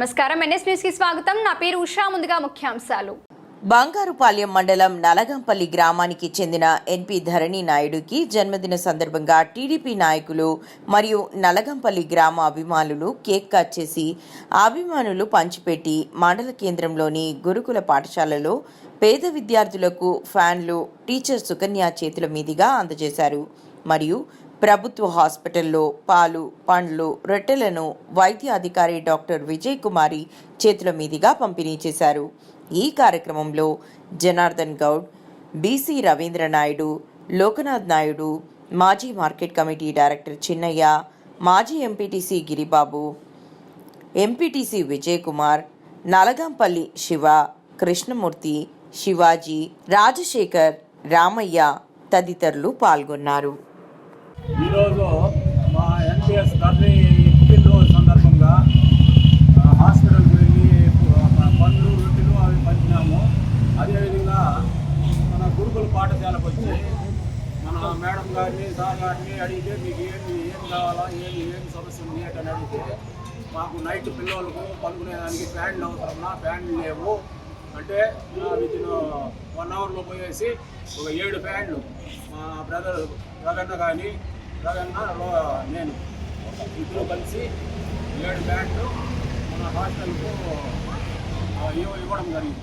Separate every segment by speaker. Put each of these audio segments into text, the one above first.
Speaker 1: నమస్కారం. ఎన్ఎస్ న్యూస్కి స్వాగతం. నా పేరు ఉషా. ముందుగా ముఖ్యాంశాలు.
Speaker 2: బంగారుపాలెం మండలం నలగంపల్లి గ్రామానికి చెందిన ఎన్పి ధరణి నాయుడుకి జన్మదిన సందర్భంగా టీడీపీ నాయకులు మరియు నలగంపల్లి గ్రామ అభిమానులు కేక్ కట్ చేసి అభిమానులు పంచిపెట్టి మండల కేంద్రంలోని గురుకుల పాఠశాలలో పేద విద్యార్థులకు ఫ్యాన్లు టీచర్ సుకన్య చేతుల మీదుగా అందజేశారు. మరియు ప్రభుత్వ హాస్పిటల్లో పాలు పండ్లు రొట్టెలను వైద్య అధికారి డాక్టర్ విజయ్ కుమారి చేతుల మీదుగా పంపిణీ చేశారు. ఈ కార్యక్రమంలో జనార్దన్ గౌడ్ బీసీ రవీంద్ర నాయుడు లోకనాథ్ నాయుడు మాజీ మార్కెట్ కమిటీ డైరెక్టర్ చిన్నయ్య మాజీ ఎంపీటీసీ గిరిబాబు ఎంపీటీసీ విజయ్ కుమార్ నలగంపల్లి శివ కృష్ణమూర్తి శివాజీ రాజశేఖర్ రామయ్య తదితరులు పాల్గొన్నారు.
Speaker 3: ఈరోజు మా ఎన్పిఎస్ ధర్ని పుట్టినరోజు సందర్భంగా హాస్పిటల్కి వెళ్ళి పనులు రొట్టెలు అవి పంచినాము. అదేవిధంగా మన గురుకుల పాఠశాలకు వచ్చి మన మేడం గారిని సార్ గారిని అడిగితే మీకు ఏంటి ఏం కావాలా ఏంటి ఏం సమస్య ఉంది అని అడిగితే మాకు నైట్ పిల్లలకు పనుకునేదానికి ఫ్యాన్లు అవసరమా ఫ్యాన్లు లేవు. అంటే విత్ ఇన్ వన్ అవర్లో పోయేసి ఒక ఏడు ఫ్యాన్లు మా బ్రదర్ రగన్న కానీ నేను ఇద్దరు కలిసి ఏడు బ్యాట్లు మన హాస్టల్కు ఇవ్వడం జరిగింది.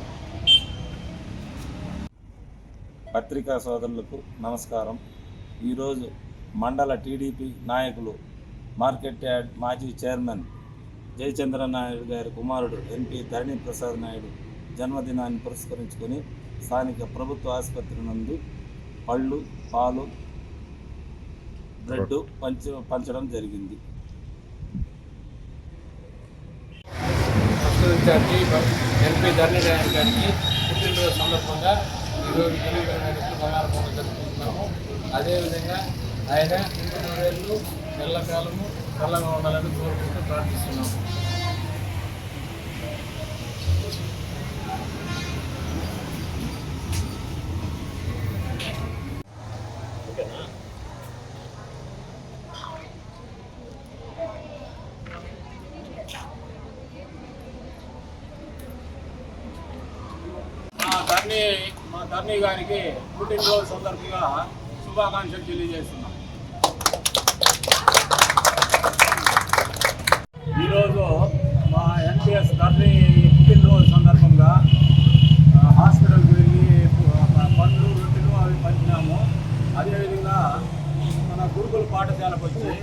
Speaker 4: పత్రికా సోదరులకు నమస్కారం. ఈరోజు మండల టీడీపీ నాయకులు మార్కెట్ యార్డ్ మాజీ చైర్మన్ జయచంద్ర నాయుడు గారి కుమారుడు ఎంపీ ధరణి ప్రసాద్ నాయుడు జన్మదినాన్ని పురస్కరించుకొని స్థానిక ప్రభుత్వ ఆసుపత్రి నందు పళ్ళు పాలు బ్రెడ్ పంచ పంచడం జరిగింది.
Speaker 5: గారికి పుట్టినరోజు సందర్భంగా ఈరోజు బంగారు జరుపుకుంటున్నాము. అదేవిధంగా ఆయన ఇంటి నూరేళ్ళు ఎల్లకాలము చల్లగా ఉండాలని కోరుకుంటూ ప్రార్థిస్తున్నాము
Speaker 3: మా ధర్ని మా ధర్ని గారికి పుట్టినరోజు సందర్భంగా శుభాకాంక్షలు తెలియజేస్తున్నాం. ఈరోజు మా ఎన్పిఎస్ ధర్ని పుట్టినరోజు సందర్భంగా హాస్పిటల్కి వెళ్ళి పనులు పండ్లు రొట్టెలు అవి పంచినాము. అదేవిధంగా మన గురుకుల పాఠశాలకు వచ్చి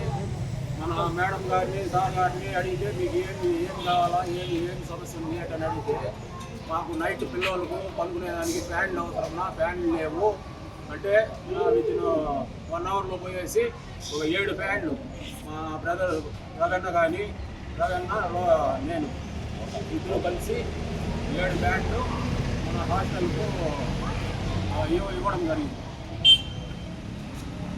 Speaker 3: మన మేడం గారిని సార్ గారిని అడిగితే మీకు ఏంటి ఏం కావాలా ఏంటి ఏం సమస్య ఉంది అని అడిగితే మాకు నైట్ పిల్లలకు పనుకునేదానికి ఫ్యాన్లు అవసరమా? ఫ్యాన్లు లేవు. అంటే విత్ ఇన్ వన్ అవర్లో పోయేసి ఒక ఏడు ఫ్యాన్లు మా బ్రదర్ రగన్న కానీ రగన్న నేను ఇద్దరు కలిసి ఏడు ఫ్యాన్లు మన హాస్టల్కు ఇవ్వడం జరిగింది.